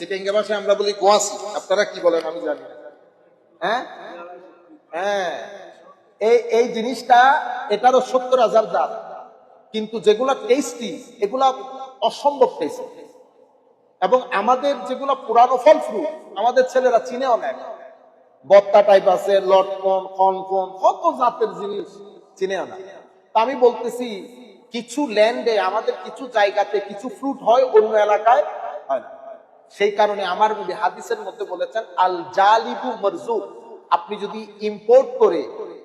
চিটেঙ্গে ভাষায় আমরা বলি গোয়াসি আপনারা কি বলেন আমি জানি না। হ্যাঁ? হ্যাঁ। এই এই জিনিসটা এটারও সত্তর হাজার জাত কিন্তু যেগুলা টেস্টি এগুলা অসম্ভব টেস্টি এবং আমাদের যেগুলো পুরানো ফল ফ্রুট আমাদের ছেলেরা চিনেও নেয়। বত্তা টাইপ আছে, লটকন কনকন কত জাতের জিনিস চিনেও না তা আমি বলতেছি, কিছু ল্যান্ডে আমাদের কিছু জায়গাতে কিছু ফ্রুট হয়, অন্য এলাকায় হয় না। সেই কারণে আমার নবী হাদিসের মধ্যে বলেছেন, আল জালিবু মরজুক আপনি যদি ইম্পোর্ট করে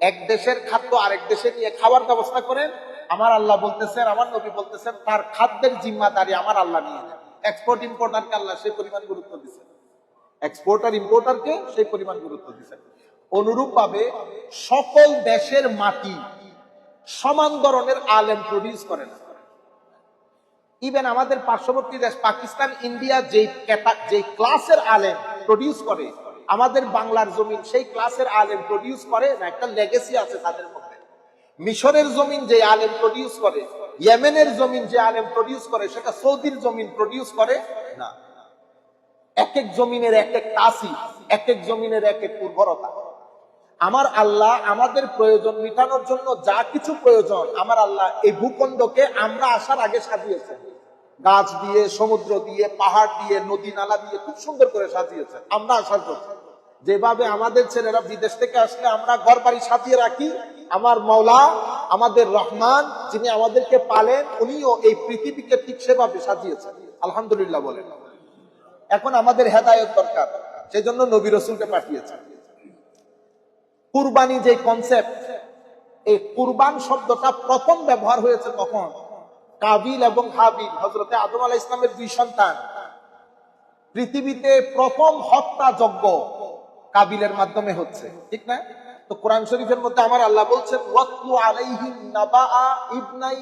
এক দেশের খাদ্য আরেক দেশে নিয়ে খাওয়ার ব্যবস্থা করেন, আমার আল্লাহ বলতেছেন, আমার নবী বলতেছেন, তার খাদ্যের জিম্মাদারি আমার আল্লাহ নিয়ে নেন। এক্সপোর্ট ইম্পোর্টারকে আল্লাহ সেই পরিমাণ গুরুত্ব দিচ্ছেন এক্সপোর্টার ইম্পোর্টারকে সেই পরিমাণ গুরুত্ব দিচ্ছেন অনুরূপ ভাবে সকল দেশের মাটি সমান ধরনের আলেম প্রডিউস করে না। ইভেন আমাদের পার্শ্ববর্তী দেশ, পাকিস্তান, ইন্ডিয়া যেই যেই ক্লাসের আলেম প্রডিউস করে, আমাদের বাংলার জমিন সেই ক্লাসের আলেম প্রডিউস করে না, একটা লেগেসি আছে তাদের মধ্যে। মিশরের জমিন যে আলেম প্রডিউস করে, ইয়েমেনের জমিন যে আলেম প্রডিউস করে, সেটা সৌদির জমিন প্রডিউস করে না। এক এক জমিনের এক এক তাসি এক এক জমিনের এক এক উর্বরতা। আমার আল্লাহ আমাদের প্রয়োজন মিটানোর জন্য যা কিছু প্রয়োজন, আমার আল্লাহ এই ভূখণ্ডকে আমরা আসার আগে সাজিয়েছেন। গাছ দিয়ে, সমুদ্র দিয়ে, পাহাড় দিয়ে, নদী, নালা দিয়ে খুব সুন্দর করে সাজিয়েছেন। আমরা আসার জন্য। যেভাবে আমাদের ছেলেরা বিদেশ থেকে আসলে আমরা ঘর বাড়ি সাজিয়ে রাখি, আমার মৌলা আমাদের রহমান যিনি আমাদেরকে পালেন, উনিও এই পৃথিবীকে ঠিক সেভাবে সাজিয়েছেন। আলহামদুলিল্লাহ বলেন। এখন আমাদের হেদায়ত দরকার, সেজন্য নবী রসুলকে পাঠিয়েছেন। কুরবানি যে কনসেপ্ট এই কুরবান শব্দটা প্রথম ব্যবহার হয়েছে কখন? কাবিল এবং হাবিল হজরতে আদম আলাহ ইসলামের দুই সন্তান। পৃথিবীতে প্রথম হত্যা যজ্ঞ কাবিলের মাধ্যমে হচ্ছে, ঠিক না? তো কোরআন শরীফের মধ্যে আমার আল্লাহ বলছেন ইবনাই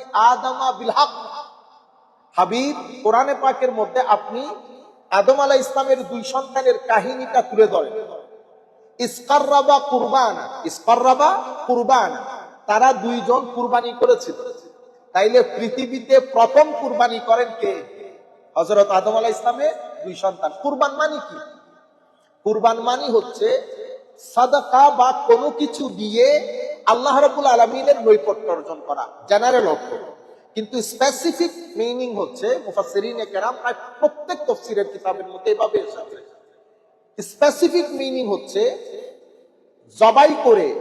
হাবিব, কোরআনে পাকের মধ্যে আপনি আদম আলাহ ইসলামের দুই সন্তানের কাহিনীটা তুলে ধরেন। ইসকাররাবা কুরবানা ইসকাররাবা কুরবানা। তারা দুইজন কুরবানি করেছিল। তাইলে পৃথিবীতে প্রথম কুরবানি করেন কে? হযরত আদম আলাইহিস ইসলামের দুই সন্তান। কুরবান মানে কি? কুরবান মানে হচ্ছে সাদাকা বা কোনো কিছু দিয়ে আল্লাহ রাব্বুল আলামিনের নৈপট্য অর্জন করা জেনারেল অর্থ কিন্তু স্পেসিফিক মিনিং হচ্ছে মুফাসসিরিনে কেরাম প্রায় প্রত্যেক তফসিরের কিতাবের মধ্যে এভাবে এসেছে। স্পেসিফিক মিনিং হচ্ছে জবাই করে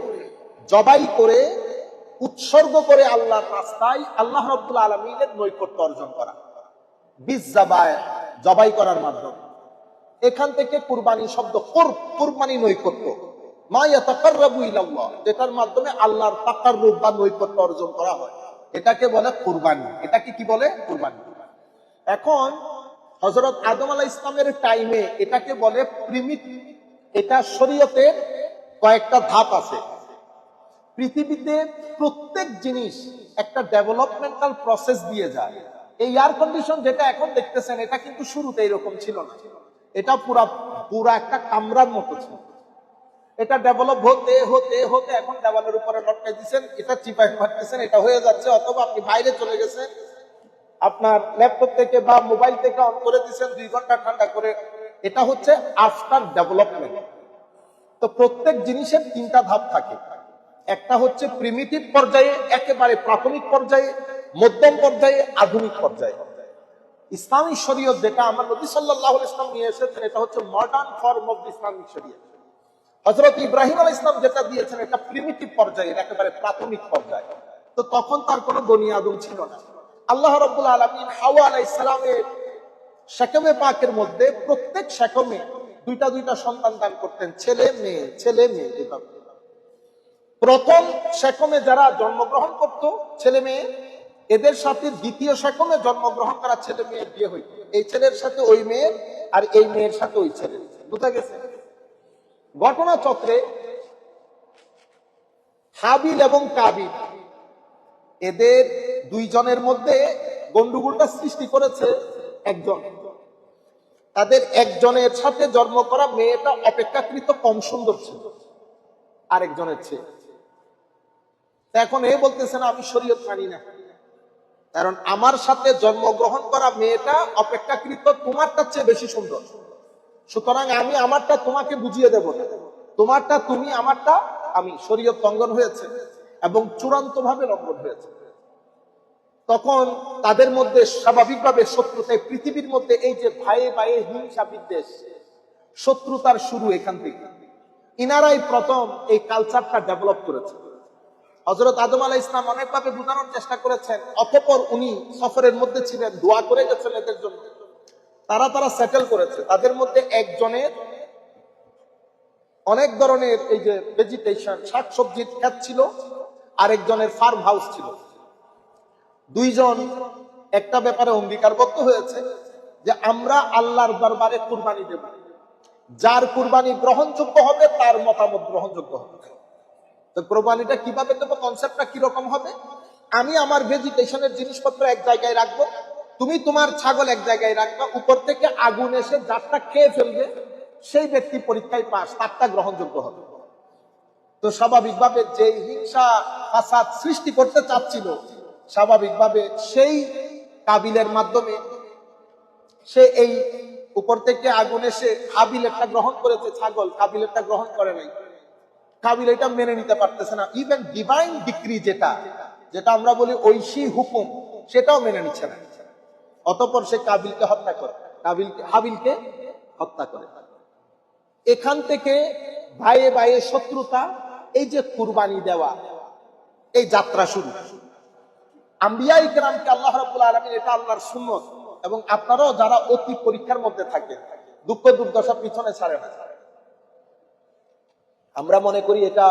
জবাই করে, উৎসর্গ করে আল্লাহর রাস্তায় আল্লাহ রব্বুল আলমিনের নৈকট্য অর্জন করা। বীজ জবাই জবাই করার মাধ্যমে। এখান থেকে কুরবানি শব্দ কুরবানি নৈকট্য। হয়। এটাকে বলে কুরবানি। এটাকে কি বলে? কুরবানি। এখন হজরত আদম আলাহ ইসলামের টাইমে এটাকে বলে প্রিমিট এটা শরীয়তের কয়েকটা ধাপ আছে। পৃথিবীতে প্রত্যেক জিনিস একটা ডেভেলপমেন্টাল প্রসেস দিয়ে যায়। এই এয়ার কন্ডিশন যেটা এখন দেখতেছেন, এটা কিন্তু শুরুতে এরকম ছিল না। এটা পুরা পুরা একটা কামরার মতো ছিল। এটা ডেভেলপ হতে হতে হতে এখন দেওয়ালের উপরে লটকাই দিচ্ছেন এটা চিপাই মারতেছেন, এটা হয়ে যাচ্ছে, অথবা আপনি বাইরে চলে গেছেন আপনার ল্যাপটপ থেকে বা মোবাইল থেকে অন করে দিচ্ছেন দুই ঘণ্টা ঠান্ডা করে। এটা হচ্ছে আফটার ডেভেলপমেন্ট। তো প্রত্যেক জিনিসের তিনটা ধাপ থাকে। একটা হচ্ছে প্রিমিটিভ পর্যায়ে, একেবারে প্রাথমিক পর্যায়ে, মধ্যম পর্যায়ে, আধুনিক পর্যায়ে। ইসলামিক শরীয়ত যেটা আমার নবী আলাইহি ইসলাম নিয়ে এসেছেন, এটা হচ্ছে মডার্ন ফর্ম অফ ইসলামিক শরীয়ত। হযরত ইব্রাহিম আলাইহিস সালাম যেটা দিয়েছেন, এটা প্রিমিটিভ পর্যায়ে, একেবারে প্রাথমিক পর্যায়ে। তো তখন তার কোনো বনি আদম ছিল না। আল্লাহ রাব্বুল আলামিন হাওয়া আলাইহিস সালামের শেকমে পাকের মধ্যে প্রত্যেক শেকমে দুইটা দুইটা সন্তান দান করতেন। ছেলে, মেয়ে ছেলে, মেয়ে এভাবে প্রথম শেকমে যারা জন্মগ্রহণ করত, ছেলে, মেয়ে, এদের সাথে দ্বিতীয় শেকমে জন্মগ্রহণ করা ছেলে মেয়ে বিয়ে হইত। এই ছেলের সাথে ওই মেয়ের আর এই মেয়ের সাথে ওই ছেলে বুঝা গেছে? ঘটনা চক্রে হাবিল এবং কাবিল এদের দুইজনের মধ্যে গন্ডগোলটা সৃষ্টি করেছে একজন। তাদের একজনের সাথে জন্ম করা মেয়েটা অপেক্ষাকৃত কম সুন্দর ছিল, আরেকজনের চেয়ে। এখন এ বলতেছে না, আমি শরীয়ত মানি না। কারণ আমার সাথে জন্মগ্রহণ করা মেয়েটা অপেক্ষাকৃত তোমারটার চেয়ে বেশি সুন্দর। সুতরাং আমি আমারটা তোমাকে বুঝিয়ে দেব না। তোমারটা তুমি, আমারটা আমি। শরীয়ত লঙ্ঘন হয়েছে। এবং চূড়ান্ত ভাবে লঙ্ঘন হয়েছে। তখন তাদের মধ্যে স্বাভাবিকভাবে শত্রুতায়, পৃথিবীর মধ্যে এই যে ভাইয়ে ভাইয়ে হিংসা বিদ্বেষ, শত্রুতার শুরু এখান থেকে। ইনারাই প্রথম এই কালচারটা ডেভেলপ করেছে। হজরত আদম আলাহ ইসলাম অনেকভাবে বোঝানোর চেষ্টা করেছেন, অতপর উনি সফরের মধ্যে ছিলেন, দোয়া করে গেছেন এদের জন্য। তারা তারা সেটেল করেছে। তাদের মধ্যে একজনের অনেক ধরনের এই যে ভেজিটেশন শাকসবজির খ্যাত ছিল আরেকজনের ফার্ম হাউস ছিল। দুইজন একটা ব্যাপারে অঙ্গীকারবদ্ধ হয়েছে যে আমরা আল্লাহর দরবারে কুরবানি দেব। যার কুরবানি গ্রহণযোগ্য হবে, তার মতামত গ্রহণযোগ্য হবে। তো কোরবানিটা কীভাবে দেবো কনসেপ্টটা কীরকম হবে? আমি আমার ভেজিটেশনের জিনিসপত্র এক জায়গায় রাখব, তুমি তোমার ছাগল এক জায়গায় রাখবা, উপর থেকে আগুন এসে যারটা খেয়ে ফেলবে, সেই ব্যক্তি পরীক্ষায় পাস তারটা গ্রহণযোগ্য হবে। তো স্বাভাবিকভাবে যে হিংসা, ফাসাদ সৃষ্টি করতে চাচ্ছিল, স্বাভাবিকভাবে সেই কাবিলের মাধ্যমে সে এই উপর থেকে আগুন এসে হাবিলেরটা গ্রহণ করেছে, ছাগল। কাবিলেরটা গ্রহণ করে নাই। কাবিল এটা মেনে নিতে পারতেছে না। ইভেন ডিভাইন ডিক্রি যেটা যেটা আমরা বলি ঐশী হুকুম, সেটাও মেনে নিচ্ছে না। অতপর সে কাবিলকে হত্যা করে। কাবিলকে, হাবিলকে হত্যা করে। এখান থেকে ভাইয়ে ভাইয়ে শত্রুতা এই যে কুরবানি দেওয়া, এই যাত্রা শুরু। আম্বিয়া ইকরামকে আল্লাহ রাব্বুল আলামিন এটা আল্লাহর সুন্নত এবং আপনারাও যারা অতি পরীক্ষার মধ্যে থাকেন, দুঃখ দুর্দশা পিছনে ছাড়ে না। আমরা মনে করি এটা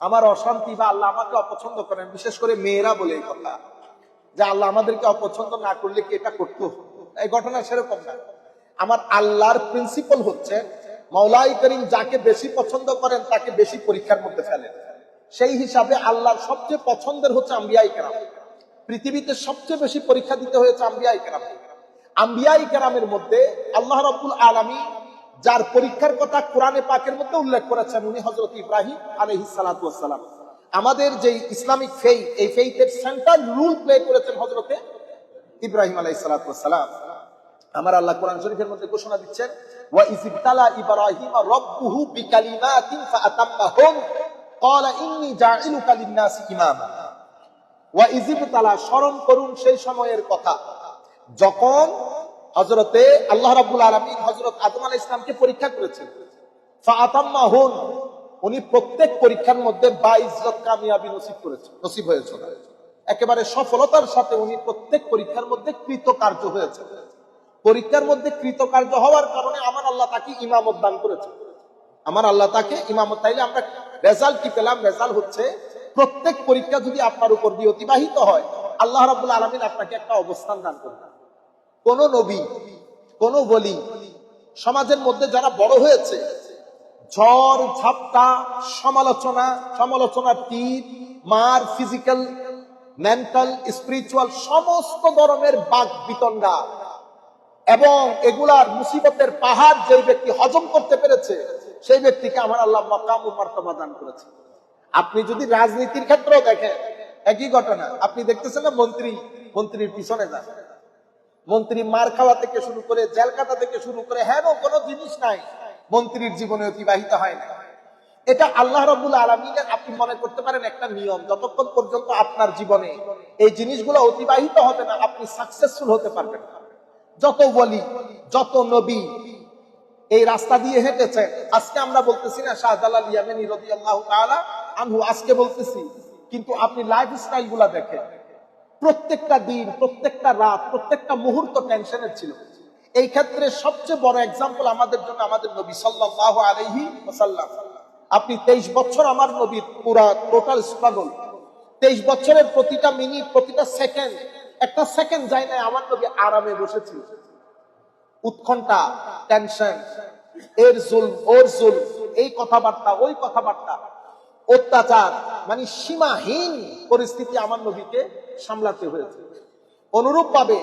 আমার অশান্তি বা আল্লাহ আমাকে অপছন্দ করেন, বিশেষ করে মেয়েরা বলে এই কথা, যে আল্লাহ আমাদেরকে অপছন্দ না করলে কি এটা করতো? এই ঘটনা সেরকম না। আমার আল্লাহর প্রিন্সিপাল হচ্ছে মৌলাই করিম যাকে বেশি পছন্দ করেন, তাকে বেশি পরীক্ষার মধ্যে ফেলেন। সেই হিসাবে আল্লাহর সবচেয়ে পছন্দের হচ্ছে আম্বিয়াই কেরাম। পৃথিবীতে সবচেয়ে বেশি পরীক্ষা দিতে হয়েছে আম্বিয়াই কেরাম। আম্বিয়াই কেরামের মধ্যে আল্লাহ রব্বুল আলমী যার পরীক্ষার কথা কোরআনে পাকের মধ্যে উল্লেখ করেছেন, উনি হজরত ইব্রাহিম আলহি সালাম। আমাদের যে ইসলামিক ফেই, এই ফেইথের সেন্ট্রাল রুল প্লে করেছেন হজরতে ইব্রাহিম আলাই সালাম। আমার আল্লাহ কোরআন শরীফের মধ্যে ঘোষণা দিচ্ছেন, ওয়া ইব্রাহিম বিকালিমাতিন ক্বালা ইন্নী লিন-নাসি ইমামা। ওয়া করুন সেই সময়ের কথা, যখন হজরতে আল্লাহ রাব্বুল আলামিন হজরত আদম আলাইহিস ইসলামকে পরীক্ষা করেছেন। ফাআতাম্মাহুন, উনি প্রত্যেক পরীক্ষার মধ্যে বাইজ্জত কামিয়াবি নসিব করেছেন নসিব হয়েছে। একেবারে সফলতার সাথে উনি প্রত্যেক পরীক্ষার মধ্যে কৃতকার্য হয়েছে পরীক্ষার মধ্যে কৃতকার্য হওয়ার কারণে আমার আল্লাহ তাকে ইমামত দান করেছে। আমার আল্লাহ তাকে ইমামত, তাইলে আমরা রেজাল্ট কি পেলাম? রেজাল্ট হচ্ছে প্রত্যেক পরীক্ষা যদি আপনার উপর দিয়ে অতিবাহিত হয়, আল্লাহ রাবুল আলমিন আপনাকে একটা অবস্থান দান করবেন কোন নবী, কোন বলি সমাজের মধ্যে যারা বড় হয়েছে, ঝড়, ঝাপটা, সমালোচনা সমালোচনা তীর, মার, ফিজিক্যাল, মেন্টাল, স্পিরিচুয়াল, সমস্ত ধরনের বাক বিতণ্ডা এবং এগুলার মুসিবতের পাহাড় যেই ব্যক্তি হজম করতে পেরেছে, সেই ব্যক্তিকে আমার আল্লাহ মকাম ও মার্তবা দান করেছে। আপনি যদি রাজনীতির ক্ষেত্রেও দেখেন, একই ঘটনা। আপনি দেখতেছেন না মন্ত্রী, মন্ত্রীর পিছনে যান। মন্ত্রী মার খাওয়া থেকে শুরু করে জেল কাটা থেকে শুরু করে হ্যাঁ কোনো জিনিস নাই, মন্ত্রীর জীবনে অতিবাহিত হয় না। এটা আল্লাহ রবুল আলমিনের, আপনি মনে করতে পারেন, একটা নিয়ম। যতক্ষণ পর্যন্ত আপনার জীবনে এই জিনিসগুলো অতিবাহিত হবে না, আপনি সাকসেসফুল হতে পারবেন না। যত বলি যত নবী, এই রাস্তা দিয়ে হেঁটেছে। আজকে আমরা বলতেছি না, শাহজালাল ইয়ামেনি রবি আল্লাহ আনহু, আজকে বলতেছি, কিন্তু আপনি লাইফ স্টাইলগুলা দেখেন। প্রত্যেকটা দিন, প্রত্যেকটা রাত, প্রত্যেকটা মুহূর্ত টেনশনের ছিল। এই ক্ষেত্রে সবচেয়ে বড় এক্সাম্পল আমাদের জন্য আমাদের নবী সাল্লাহ আলহি ওসাল্লাম আপনি তেইশ বছর আমার নবীর পুরা টোটাল স্ট্রাগল তেইশ বছরের প্রতিটা মিনিট প্রতিটা সেকেন্ড একটা সেকেন্ড যায় না আমার নবী আরামে বসেছিল। উৎকণ্ঠা টেনশন এর জুল ওর জুল এই কথাবার্তা, ওই কথাবার্তা, অত্যাচার মানে সীমাহীন পরিস্থিতি আমার নবীকে সামলাতে হয়েছে। অনুরূপ ভাবে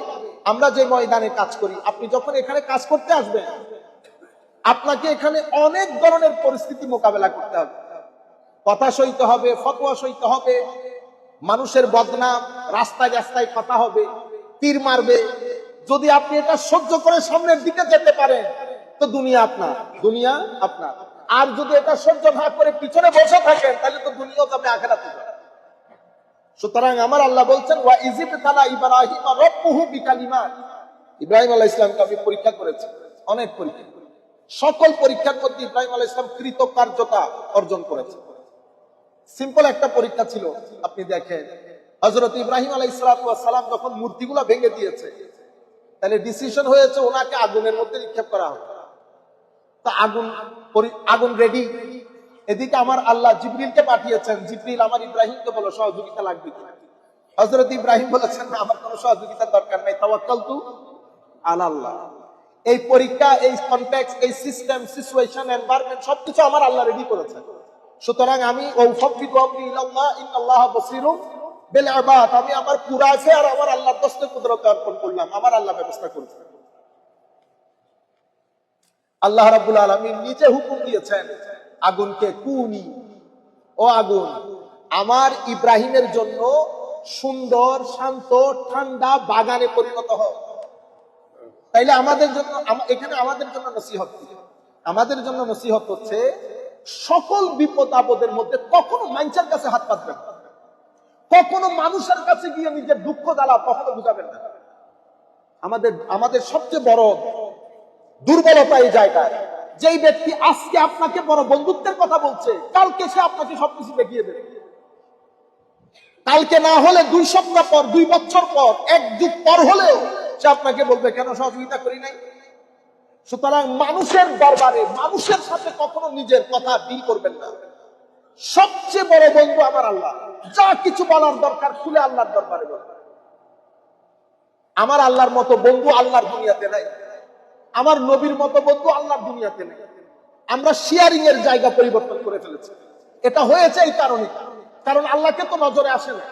আমরা যে ময়দানে কাজ করি, আপনি যখন এখানে কাজ করতে আসবেন, আপনাকে এখানে অনেক ধরনের পরিস্থিতি মোকাবেলা করতে হবে। কথা সইতে হবে, ফতোয়া সইতে হবে মানুষের বদনাম, রাস্তায় রাস্তায় কথা হবে, তীর মারবে। যদি আপনি এটা সহ্য করে সামনের দিকে যেতে পারেন, তো দুনিয়া আপনার দুনিয়া আপনার। আর যদি এটা সহ্য না করে পিছনে বসে থাকেন, তাহলে তো দুনিয়াও যাবে আখেরাতে সুতরাং আমার আল্লাহ বলছেন, ওয়া ইজিব তালা ইব্রাহিম রব্বুহু ইব্রাহিম আলাইহিস আমি পরীক্ষা করেছি, অনেক পরীক্ষা। সকল পরীক্ষার মধ্যে ইব্রাহিম আলাইহিস ইসলাম কৃতকার্যতা অর্জন করেছে। সিম্পল একটা পরীক্ষা ছিল। আপনি দেখেন, হযরত ইব্রাহিম আলাইহিস সালাম যখন মূর্তিগুলো ভেঙে দিয়েছে, তাহলে ডিসিশন হয়েছে ওনাকে আগুনের মধ্যে নিক্ষেপ করা হবে তা আগুন আগুন রেডি এদিকে আমার আল্লাহ জিবরিলকে পাঠিয়েছেন, জিবরিল, আমার ইব্রাহিমকে বলো, সহযোগিতা লাগবে কিনা? হযরত ইব্রাহিম বলেছেন, না, আমার কোনো সহযোগিতার দরকার নাই, তাওয়াক্কালতু আলাল্লাহ। এই পরীক্ষা, এই কনটেক্সট এই সিস্টেম সিচুয়েশন এনভায়রনমেন্ট সবকিছু আমার আল্লাহ রেডি করেছে সুতরাং আমি আমি আমার পুরা আছে আর আমার আল্লাহর দস্তে কুদরতে অর্পণ করলাম, আমার আল্লাহ ব্যবস্থা করেছে। আল্লাহ রাব্বুল আলামিন নিজে হুকুম দিয়েছেন, আগুনকে কুনি, ও আগুন, আমার ইব্রাহিমের জন্য সুন্দর, শান্ত, ঠান্ডা বাগানে পরিণত হোক। তাইলে আমাদের জন্য, এখানে আমাদের জন্য নসিহত আমাদের জন্য নসিহত হচ্ছে সকল বিপদ আপদের মধ্যে কখনো মানুষের কাছে হাত পাতবেন না। কখনো মানুষের কাছে গিয়ে নিজের দুঃখ জ্বালা কখনো বুঝাবেন না। আমাদের আমাদের সবচেয়ে বড় দুর্বলতা এই জায়গায়। যেই ব্যক্তি আজকে আপনাকে বড় বন্ধুত্বের কথা বলছে, কালকে সে আপনাকে সবকিছু দেখিয়ে দেবে। কালকে না হলে দুই সপ্তাহ পর, দুই বছর পর, এক যুগ পর হলেও সে আপনাকে বলবে, কেন সহযোগিতা করি নাই? সুতরাং মানুষের দরবারে, মানুষের সাথে কখনো নিজের কথা ডিল করবেন না। সবচেয়ে বড় বন্ধু আমার আল্লাহ। যা কিছু বলার দরকার, খুলে আল্লাহর দরবারে বলবেন। আমার আল্লাহর মতো বন্ধু আল্লাহর দুনিয়াতে নাই। আমার নবীর মতো বন্ধু আল্লাহর দুনিয়াতে নেই। আমরা শেয়ারিং এর জায়গা পরিবর্তন করে ফেলেছি। এটা হয়েছে এই কারণে। কারণ আল্লাহকে তো নজরে আসে না।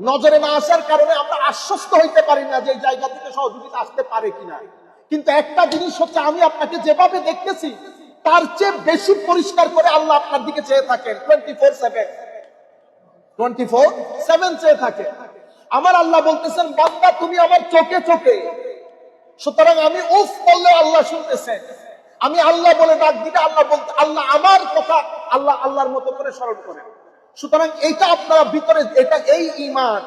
নজরে না আসার কারণে আমরা আশ্বস্ত হইতে পারি না যে জায়গা থেকে সহযোগিতা আসতে পারে কিনা। কিন্তু একটা জিনিস হচ্ছে, আমি আপনাকে যেভাবে দেখতেছি, তার চেয়ে বেশি পরিষ্কার করে আল্লাহ আপনার দিকে চেয়ে থাকেন twenty four seven twenty four seven চেয়ে থাকে আমার আল্লাহ বলতেছেন, বান্দা, তুমি আমার চোখে চোখে। সুতরাং আমি উফ বললে আল্লাহ শুনতেছেন। আমি আল্লাহ বলে ডাক দিলে আল্লাহ বলতে, আল্লাহ আমার কথা আল্লাহ আল্লাহর মতো করে স্মরণ করে সুতরাং এইটা আপনারা ভিতরে, এটা এই ইমান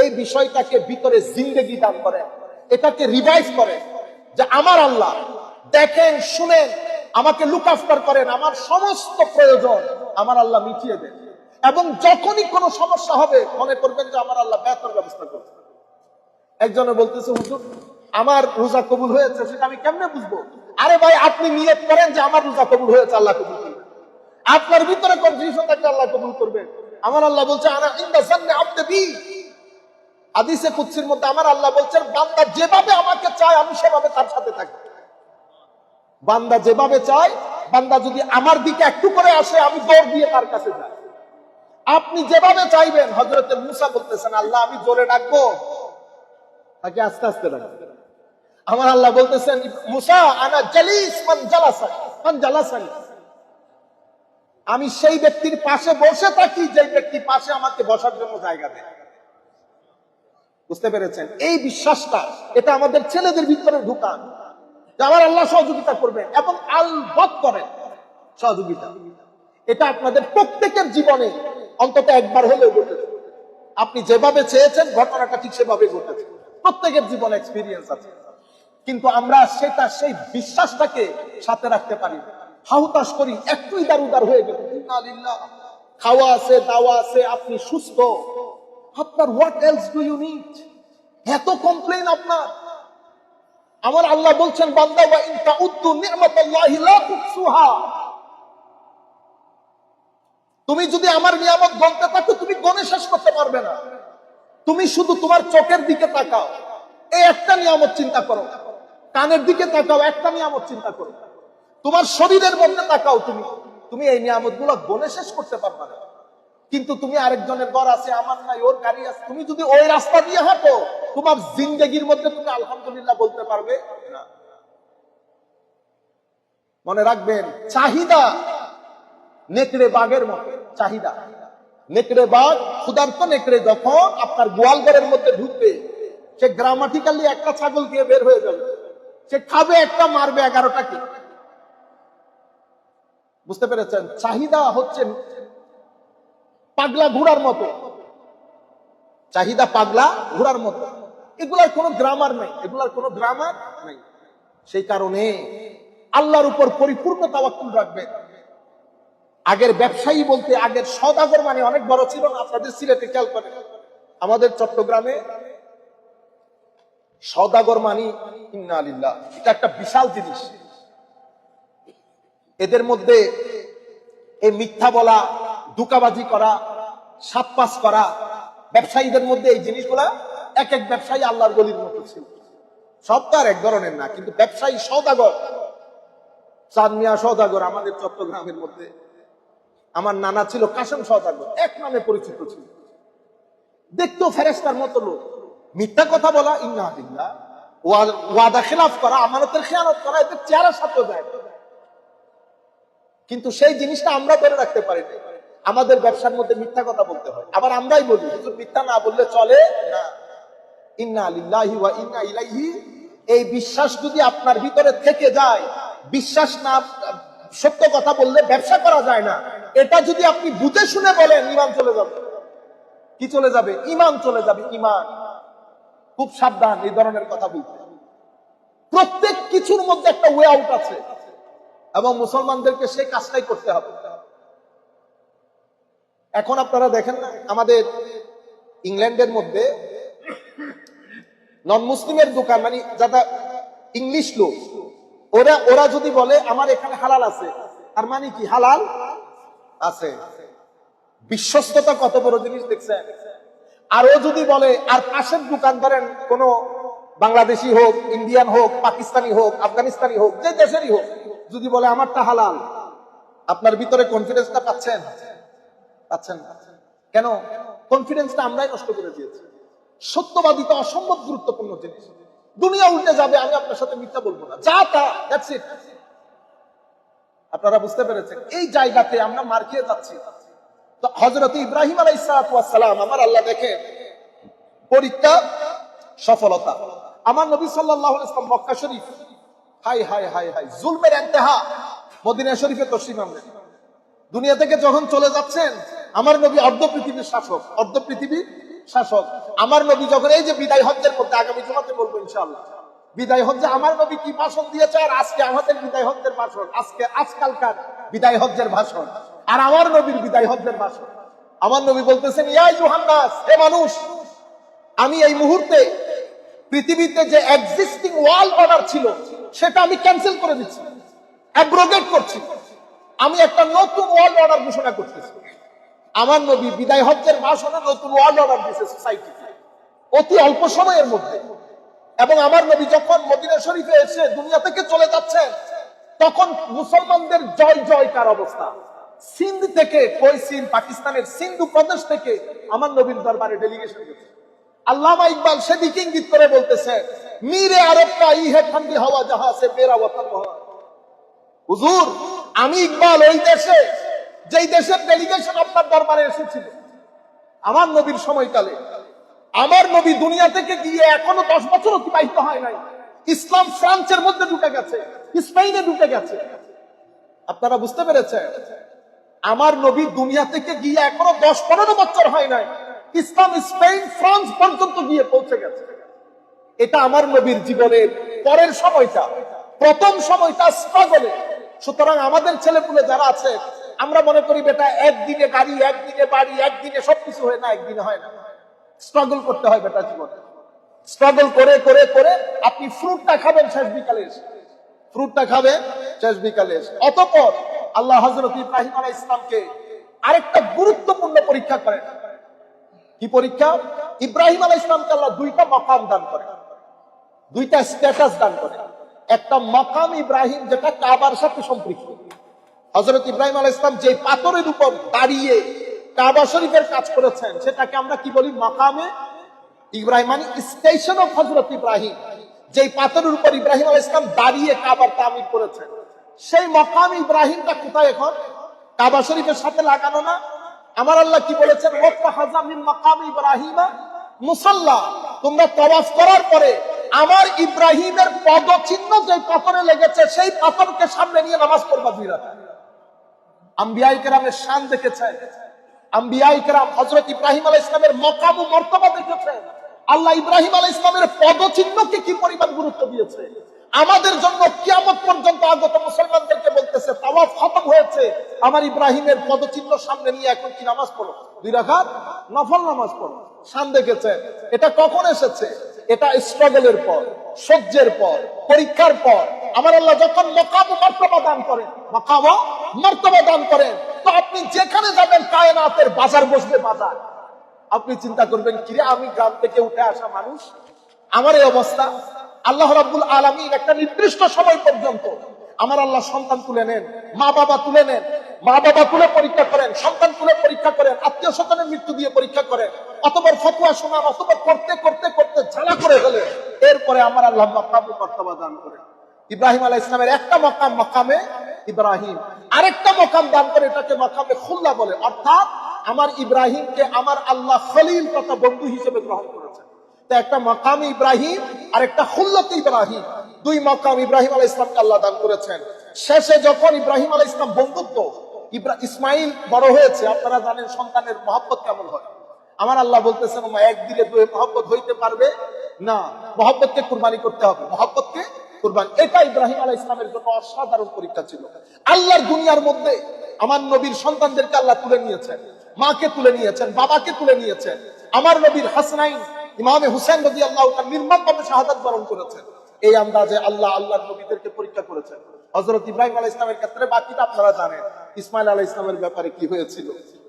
এই বিষয়টাকে ভিতরে জিন্দেগি দান করেন। এটাকে রিভাইভ করেন। যে আমার আল্লাহ দেখেন, শুনেন, আমাকে লুক আফটার করেন, আমার সমস্ত প্রয়োজন আমার আল্লাহ মিটিয়ে দেন। এবং যখনই কোনো সমস্যা হবে, মনে করবেন যে আমার আল্লাহ বেতন ব্যবস্থা করছে। একজনে বলতেছে, হুজুর, আমার রোজা কবুল হয়েছে, সেটা আমি কেমনে বুঝব? আরে ভাই, আপনি নিয়ত করেন যে আমার রোজা কবুল হয়েছে, আল্লাহ কবুল করবে। আপনার ভিতরে কনফিউশন থাকলে আল্লাহ কবুল করবে। আমার আল্লাহ বলছে, আনা ইন্দা সান্নে আপনি বি হাদিসে কুদসির মধ্যে আমার আল্লাহ বলছেন, বান্দা যেভাবে আমাকে চায়, আমি সেভাবে তার সাথে থাকি। বান্দা যেভাবে চায়, বান্দা যদি আমার দিকে একটু করে আসে, আমি দৌড় দিয়ে তার কাছে যাই। আপনি যেভাবে চাইবেন হজরতে মুসা বলতেছেন, আল্লাহ, আমি জোরে ডাকবো। তাকে আস্তে আস্তে ডাকবে। আমার আল্লাহ বলতেছেন, মুসা, আনা জালিস মান জালাসানি মান জালাসানি। আমি সেই ব্যক্তির পাশে বসে থাকি যে ব্যক্তি পাশে আমাকে বসার জন্য জায়গা দেয়। বুঝতে পেরেছেন? এই বিশ্বাসটা, এটা আমাদের ছেলেদের ভিতরে ঢুকান। আমার আল্লাহ সহযোগিতা করবেন এবং আলবত করেন সহযোগিতা। এটা আপনাদের প্রত্যেকের জীবনে অন্তত একবার হলেও ঘটেছে। আপনি যেভাবে চেয়েছেন, ঘটনাটা ঠিক সেভাবে ঘটেছে। প্রত্যেকের জীবনে এক্সপিরিয়েন্স আছে। কিন্তু আমরা সেটা, সেই বিশ্বাসটাকে সাথে রাখতে পারি। হাহুতাশ করি একটু ইদার উদার হয়ে গেল। খাওয়া আছে, দাওয়া আছে, আপনি সুস্থ। আপনার what else do you need এত কমপ্লেন আপনার। আমার আল্লাহ বলছেন, বান্দা, ওয়া ইন তাউদ্দু নি'মাতাল্লাহি লা তুহসুহা তুমি যদি আমার নিয়ামত গণতে থাকো, তুমি গণে শেষ করতে পারবে না। তুমি শুধু তোমার চোখের দিকে তাকাও। এই একটা নিয়ামত চিন্তা করো। কানের দিকে তাকাও, একটা নিয়ামত চিন্তা করো। তোমার শরীরের মধ্যে তাকাও তুমি। তুমি এই নিয়ামতগুলো গণে শেষ করতে পারবে না। কিন্তু তুমি আরেকজনের ঘর আছে, আমার নাই, ওর গাড়ি আছে। তুমি যদি ওই রাস্তা দিয়ে হাঁটো, তোমার জিন্দগির মধ্যে তুমি আলহামদুলিল্লাহ বলতে পারবে মনে রাখবেন, চাহিদা নেকড়ে বাঘের মতো, চাহিদা। নেকড়ে বাঘ, ক্ষুধার্ত নেকড়ে যখন আপনার গোয়াল ঘরের মধ্যে ঢুকবে, সে গ্রামাটিক্যালি একটা ছাগল দিয়ে বের হয়ে যাবে। সে খাবে একটা, মারবে এগারোটাকে বুঝতে পেরেছেন? চাহিদা হচ্ছে পাগলা ঘোড়ার মতো। চাহিদা পাগলা ঘোড়ার মতো। এগুলার কোনো গ্রামার নাই। এগুলার কোনো গ্রামার নাই। সেই কারণে আল্লাহর উপর পরিপূর্ণ তাওয়াক্কুল রাখবেন। আগের ব্যবসায়ী বলতে আগের সদাগর মানে অনেক বড় ছিল না, আপনাদের সিলেটে খেয়াল করেন। আমাদের চট্টগ্রামে সদাগর মানি ইন্না আলিল্লাহ এটা একটা বিশাল জিনিস। এদের মধ্যে এই মিথ্যা বলা, দুকাবাজি করা সাত পাস করা ব্যবসায়ীদের মধ্যে এই জিনিসগুলা এক এক ব্যবসায়ী আল্লাহর গলির মতো ছিল। সব তো আর এক ধরনের না, কিন্তু ব্যবসায়ী সৌদাগর। চাঁদ মিয়া সৌদাগর আমাদের চট্টগ্রামের মধ্যে। আমার নানা ছিল কাসম সৌদাগর, এক নামে পরিচিত ছিল। দেখতেও ফেরেস্তার মতো লোক। মিথ্যা কথা বলা, ইন্না আলিল্লাহ ওয়াদা খেলাফ করা, আমানতের খেয়ানত করা, এদের চেহারা সাথে দেয়। কিন্তু সেই জিনিসটা আমরা ধরে রাখতে পারি না আমাদের ব্যবসার মধ্যে মিথ্যা কথা বলতে হয়। আবার আমরাই বলি, হুজুর, মিথ্যা না বললে চলে না। ইন্না লিল্লাহি ওয়া ইন্না ইলাইহি, এই বিশ্বাস যদি আপনার ভিতরে থেকে যায়, বিশ্বাস না, সত্য কথা বললে ব্যবসা করা যায় না। এটা যদি আপনি বুঝে শুনে বলেন, ইমান চলে যাবে। কি চলে যাবে? ইমান চলে যাবে, ইমান। খুব সাবধান এই ধরনের কথা বলতে। প্রত্যেক কিছুর মধ্যে একটা ওয়ে আউট আছে। এবং মুসলমানদেরকে সেই কাজটাই করতে হবে। এখন আপনারা দেখেন না, আমাদের ইংল্যান্ডের মধ্যে নন মুসলিমের দোকান মানে যারা ইংলিশ লোক, ওরা ওরা যদি বলে, আমার এখানে হালাল আছে। আর মানে কি? হালাল আছে। বিশ্বস্ততা কত বড় জিনিস দেখছেন? আর ও যদি বলে, আর পাশের দোকান ধরেন, কোন বাংলাদেশি হোক ইন্ডিয়ান হোক, পাকিস্তানি হোক, আফগানিস্তানি হোক, যে দেশেরই হোক, যদি বলে, আমারটা হালাল, আপনার ভিতরে কনফিডেন্সটা পাচ্ছেন? পাচ্ছেন না। কেন? কনফিডেন্সটা আমরাই নষ্ট করে দিয়েছি। সত্যবাদিতা অসম্ভব গুরুত্বপূর্ণ জিনিস। দুনিয়া উল্টে যাবে, আমি আপনার সাথে মিথ্যা বলব না। যা তা আপনারা বুঝতে পেরেছেন? এই জায়গাতে আমরা মার খেয়ে যাচ্ছি। তো হজরত ইব্রাহিম আলাইসালাম আমার আল্লাহ দেখে পরীক্ষা, সফলতা। আমার নবী সাল্লাহ ইসলাম মক্কা শরীফ, হাই হাই হাই হাই, জুলমের এন্তেহা, মদিনা শরীফে তসলিম দুনিয়া থেকে যখন চলে যাচ্ছেন আমার নবী অর্ধ পৃথিবীর শাসক, অর্ধ পৃথিবীর শাসক। আমার নবী যখন এই যে বিদায় হজ্জের মধ্যে আগামী জমাতে বলব ইনশাআল্লাহ। বিদায় হজ্জে আমার নবী কি ভাষণ দিয়েছে আর আজকে আমাদের বিদায় হজ্জের ভাষণ? আজকে, আজকালকার বিদায় হজ্জের ভাষণ। আর আমার নবীর বিদায় হজ্জের ভাষণ। আমার নবী বলতেছেন ইয়াই জোহান্নাস হে মানুষ, আমি এই মুহূর্তে পৃথিবীতে যে এক্সিস্টিং ওয়াল অর্ডার ছিল, সেটা আমি ক্যান্সেল করে দিচ্ছি অ্যাব্রোগেট করছি। আমি একটা নতুন ওয়ার্ল্ড অর্ডার ঘোষণা করতেছি। আমার নবী বিদায় হজ্জের নতুন ওয়ার্ল্ড অর্ডার দিয়েছে সোসাইটি অতি অল্প সময়ের মধ্যে। এবং আমার নবী যখন মদিনা শরীফে এসে দুনিয়া থেকে চলে যাচ্ছেন, তখন মুসলমানদের জয় জয়কার অবস্থা। সিন্ধ থেকে কই সিন্ধ পাকিস্তানের সিন্ধু প্রদেশ থেকে আমার নবীর দরবারে ডেলিগেশন গেছে। আল্লামা ইকবাল সেদিকে ইঙ্গিত করে বলতেছে, মিরে আরব কা ইহে ঠান্ডি হাওয়া জাহা সে মেরা হুজুর, আমি ইকবাল ওই দেশে যেই দেশের ডেলিগেশন আপনার দরবারে এসেছিল, আমার নবীর সময়কালে, আমার নবী দুনিয়া থেকে গিয়ে এখনও দশ বছর অতিবাহিত হয় নাই। ইসলাম ফ্রান্সের মধ্যে ঢুকে গেছে স্পেনে ঢুকে গেছে। আপনারা বুঝতে পেরেছেন? আমার নবী দুনিয়া থেকে গিয়ে এখনও দশ পনেরো বছর হয় নাই। ইসলাম স্পেন ফ্রান্স পর্যন্ত গিয়ে পৌঁছে গেছে। এটা আমার নবীর জীবনের পরের সময়টা, প্রথম সময়টা স্ট্রাগলে সুতরাং আমাদের ছেলেপুলে যারা আছে আমরা মনে করি বেটা, একদিনে গাড়ি, একদিনে বাড়ি, একদিনে সবকিছু হয় না, একদিনে হয় না। স্ট্রাগল করতে হয় বেটা জীবনে। স্ট্রাগল করে করে করে আপনি ফ্রুটটা খাবেন শেষ বিকালে এসে। ফ্রুটটা খাবে শেষ বিকালে এসে। অতপর আল্লাহ হজরত ইব্রাহিম আলাহ ইসলামকে আরেকটা গুরুত্বপূর্ণ পরীক্ষা করেন। কি পরীক্ষা? ইব্রাহিম আলাহ ইসলামকে আল্লাহ দুইটা মকাম দান করে দুইটা স্ট্যাটাস দান করে একটা মকাম ইব্রাহিম, যেটা কাবার সাথে সম্পৃক্ত। হজরত ইব্রাহিম আলাহ ইসলাম যে পাথরের উপর দাঁড়িয়ে কাবা শরীফের কাজ করেছেন, সেটাকে আমরা কি বলি? মকামে ইব্রাহিম মানে স্টেশন অফ হজরত ইব্রাহিম। যেই পাথরের উপর ইব্রাহিম আলাহ ইসলাম দাঁড়িয়ে কাবার তামির করেছেন। সেই মকাম ইব্রাহিমটা কোথায় এখন? কাবা শরীফের সাথে লাগানো না? আমার আল্লাহ কি বলেছেন? মাকাম ইব্রাহিমা মুসাল্লা। তোমরা তওয়াফ করার পরে আমার ইব্রাহিমের পদচিহ্ন যে পাথরে লেগেছে, সেই পাথরকে সামনে নিয়ে নামাজ পড়বা দুই রাকাত শান হজরত ইব্রাহিম আলাহ ইসলামের মকাম ও মর্তবা আল্লাহ ইব্রাহিম আলাহ ইসলামের পদচিহ্নকে কি পরিমাণ গুরুত্ব দিয়েছে? আমাদের জন্য কিয়ামত পর্যন্ত আগত মুসলমানদেরকে বলতেছে, তাওয়াফ খতম হয়েছে। আমার ইব্রাহিমের পদচিহ্ন সামনে নিয়ে এখন কি নামাজ পড়ো? দুই রাখাত নফল নামাজ পড়ো। শান দেখেছেন এটা কখন এসেছে? এটা স্ট্রাগলের পর, সহ্যের পর, পরীক্ষার পর। আমার আল্লাহ যখন মকাম মর্তবা দান করেন মকাম মর্তবা দান করেন, তো আপনি যেখানে যাবেন কায়নাতের বাজার বসবে বাজার। আপনি চিন্তা করবেন, কিরে, আমি গ্রাম থেকে উঠে আসা মানুষ? আমার এই অবস্থা? আল্লাহ রাব্বুল আলামিন একটা নির্দিষ্ট সময় পর্যন্ত আমার আল্লাহ সন্তান তুলে নেন, মা বাবা তুলে নেন, মা বাবা তুলে পরীক্ষা করেন, সন্তান তুলে পরীক্ষা করেন, আত্মীয় স্বজনের মৃত্যু দিয়ে পরীক্ষা করেন অতবার ফতুয়া শোনান অতবার করতে করতে করতে ঝালা করে ফেলে। এরপরে আমার আল্লাহ মকাম ও মর্তবা দান করেন। ইব্রাহিম আলাহ ইসলামের একটা মকাম মকামে ইব্রাহিম। আরেকটা মকাম দান করে এটাকে মকামে খুল্লা বলে। অর্থাৎ আমার ইব্রাহিমকে আমার আল্লাহ খলিল তথা বন্ধু হিসেবে গ্রহণ করেছেন। একটা মকাম ইব্রাহিম আর একটা খুল্লতে ইব্রাহিম। দুই মকাম ইব্রাহিম আলাহ ইসলামকে আল্লাহ দান করেছেন। শেষে যখন ইব্রাহিম আলাহ ইসলাম বন্ধুত্ব ইসমাইল বড় হয়েছে, আপনারা জানেন সন্তানের মহব্বত কেমন হয়? আমার আল্লাহ বলতেছেন, ওমা এক দিলে দুই মহব্বত হইতে পারবে? না, মহব্বতকে কুরবানি করতে হবে। মহব্বতকে কুরবান। এটা ইব্রাহিম আলাহ ইসলামের জন্য অসাধারণ পরীক্ষা ছিল। আল্লাহর দুনিয়ার মধ্যে আমার নবীর সন্তানদেরকে আল্লাহ তুলে নিয়েছেন, মাকে তুলে নিয়েছেন, বাবাকে তুলে নিয়েছেন। আমার নবীর হাসনাইন ইমামে হুসেন রদি আল্লাহ নির্মম ভাবে শাহাদাত বরণ করেছেন। এই আন্দাজে আল্লাহ আল্লাহর নবীদেরকে পরীক্ষা করেছেন। হজরত ইব্রাহিম আলাহ ইসলামের ক্ষেত্রে বাকিটা আপনারা জানেন। ইসমাইল আলাহ ইসলামের ব্যাপারে কি হয়েছিল?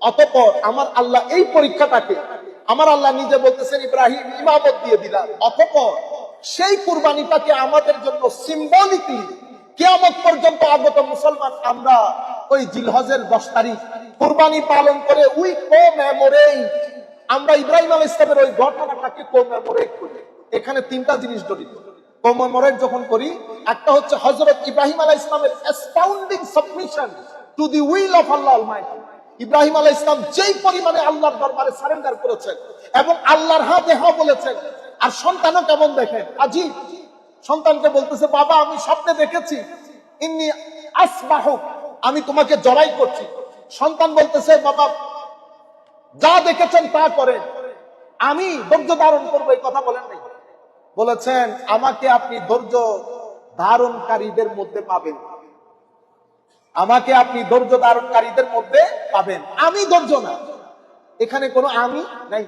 অতঃপর আমার আল্লাহ এই পরীক্ষাটাকে আমার আল্লাহ নিজে বলতেছেন, ইব্রাহিম, ইমামত দিয়ে দিলাম অতঃপর সেই কুরবানিটাকে আমাদের জন্য সিম্বলিকলি কেয়ামত পর্যন্ত আগত মুসলমান আমরা ওই জিলহজের দশ তারিখ কুরবানি পালন করে উই কো মেমোরেই আমরা ইব্রাহিম আল ইসলামের ওই ঘটনাটাকে কোমেমোরেট করি। এখানে তিনটা জিনিস জড়িত। কোমেমোরেট যখন করি, একটা হচ্ছে হজরত ইব্রাহিম আলাহ ইসলামের astounding submission to the will of Allah almighty Ibrahim আলাহ ইসলাম যেই পরিমাণে আল্লাহর দরবারে সারেন্ডার করেছেন এবং আল্লাহর হা হা বলেছেন, আর সন্তানও কেমন দেখেন? আজি, সন্তানকে বলতেছে, বাবা, আমি স্বপ্নে দেখেছি। ইন্নি আসবাহ, আমি তোমাকে জড়াই করছি। সন্তান বলতেছে, বাবা যা দেখেছেন তা করেন। আমি ধৈর্য ধারণ করব, এই কথা বলেন নাই। বলেছেন, আমাকে আপনি ধৈর্য ধারণকারীদের মধ্যে পাবেন। আমাকে আপনি ধৈর্য ধারণকারীদের মধ্যে পাবেন। আমি ধৈর্য না। এখানে কোনো আমি নাই।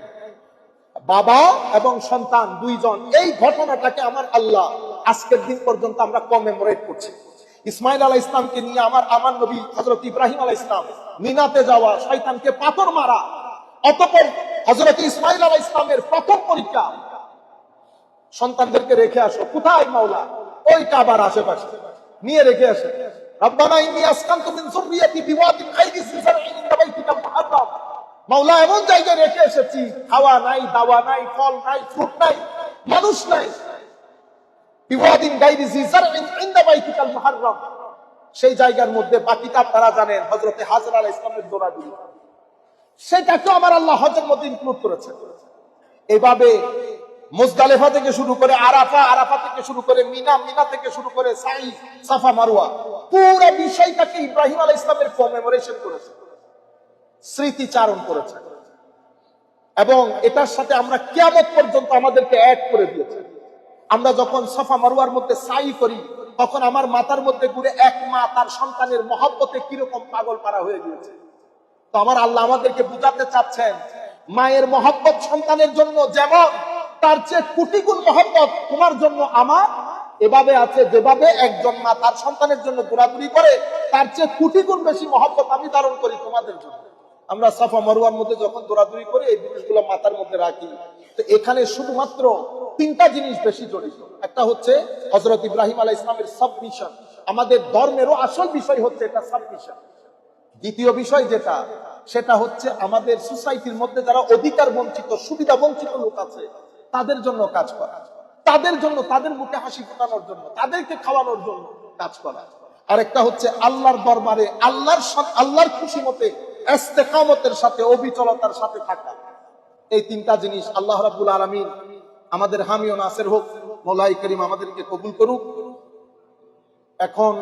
বাবা এবং সন্তান দুইজন, এই ঘটনাটাকে আমার আল্লাহ আজকের দিন পর্যন্ত আমরা কমেমোরেট করছি। ইসমাইল আলাহ ইসলামকে নিয়ে আমার আমার নবী হজরত ইব্রাহিম আলাহ ইসলাম মিনাতে যাওয়া, শয়তানকে পাথর মারা অতপর হজরত ইসমাইল আলাহ ইসলামের প্রথম পরীক্ষা। সন্তানদেরকে রেখে আসো। কোথায় মাওলা? ওই কাবার আশেপাশে। নিয়ে রেখে আসে। মিন মানুষ নাই। সেই জায়গার মধ্যে বাকিটা আপনারা জানেন, হযরতে হাজরা আলাইহিস সালামের দৌড়াদৌড়ি সেটাকে আমার আল্লাহ হজের মধ্যে ইনক্লুড করেছে। এভাবে মুজদালেফা থেকে শুরু করে আরাফা আরাফা থেকে শুরু করে মিনা মিনা থেকে শুরু করে সাই সাফা মারুয়া পুরো বিষয়টাকে ইব্রাহিম আলাহ ইসলামের কমেমোরেশন করেছে। স্মৃতিচারণ করেছে। এবং এটার সাথে আমরা কিয়ামত পর্যন্ত আমাদেরকে অ্যাড করে দিয়েছে। আমরা যখন সাফা মারুয়ার মধ্যে সাই করি, তখন আমার মাথার মধ্যে ঘুরে এক মা তার সন্তানের মহব্বতে কীরকম পাগল পারা হয়ে গিয়েছে। তো আমার আল্লাহ আমাদেরকে বুঝাতে চাচ্ছেন, মায়ের মহব্বত সন্তানের জন্য যেমন, তার চেয়ে কোটি গুণ মহব্বত তোমার জন্য আমার। এভাবে আছে, যেভাবে একজন মা তার সন্তানের জন্য দৌড়াদৌড়ি করে, তার চেয়ে কোটি গুণ বেশি মহব্বত আমি ধারণ করি তোমাদের জন্য। আমরা সাফা মরুয়ার মধ্যে যখন দৌড়াদৌড়ি করি, এই জিনিসগুলো মাথার মধ্যে রাখি। তো এখানে শুধুমাত্র তিনটা জিনিস বেশি জড়িত। একটা হচ্ছে হজরত ইব্রাহিম আলাহ ইসলামের সাবমিশন আমাদের ধর্মেরও আসল বিষয় হচ্ছে এটা সাবমিশন দ্বিতীয় বিষয় যেটা, সেটা হচ্ছে আমাদের সোসাইটির মধ্যে যারা অধিকার বঞ্চিত, সুবিধা বঞ্চিত লোক আছে, তাদের জন্য কাজ করা। তাদের জন্য, তাদের মুখে হাসি ফোটানোর জন্য, তাদেরকে খাওয়ানোর জন্য কাজ করা। আরেকটা হচ্ছে আল্লাহর দরবারে, আল্লাহর আল্লাহর খুশি মতে এস্তেকামতের সাথে, অবিচলতার সাথে থাকা। এই তিনটা জিনিস আল্লাহ রাব্বুল আলামিন আমাদের হামিও নাসের হোক, মৌলাই করিম আমাদেরকে কবুল করুক। এখন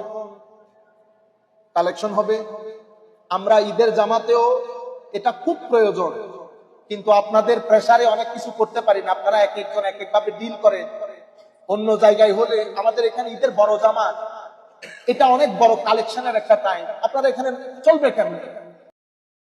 কালেকশন হবে। আমরা ঈদের জামাতেও এটা খুব প্রয়োজন। কিন্তু আপনাদের প্রেশারে অনেক কিছু করতে পারি না। আপনারা এক একজন এক একভাবে ডিল করেন। অন্য জায়গায় হলে আমাদের এখানে ঈদের বড় জামাত। এটা অনেক বড় কালেকশনের একটা টাইম আপনারা এখানে চলবে কেন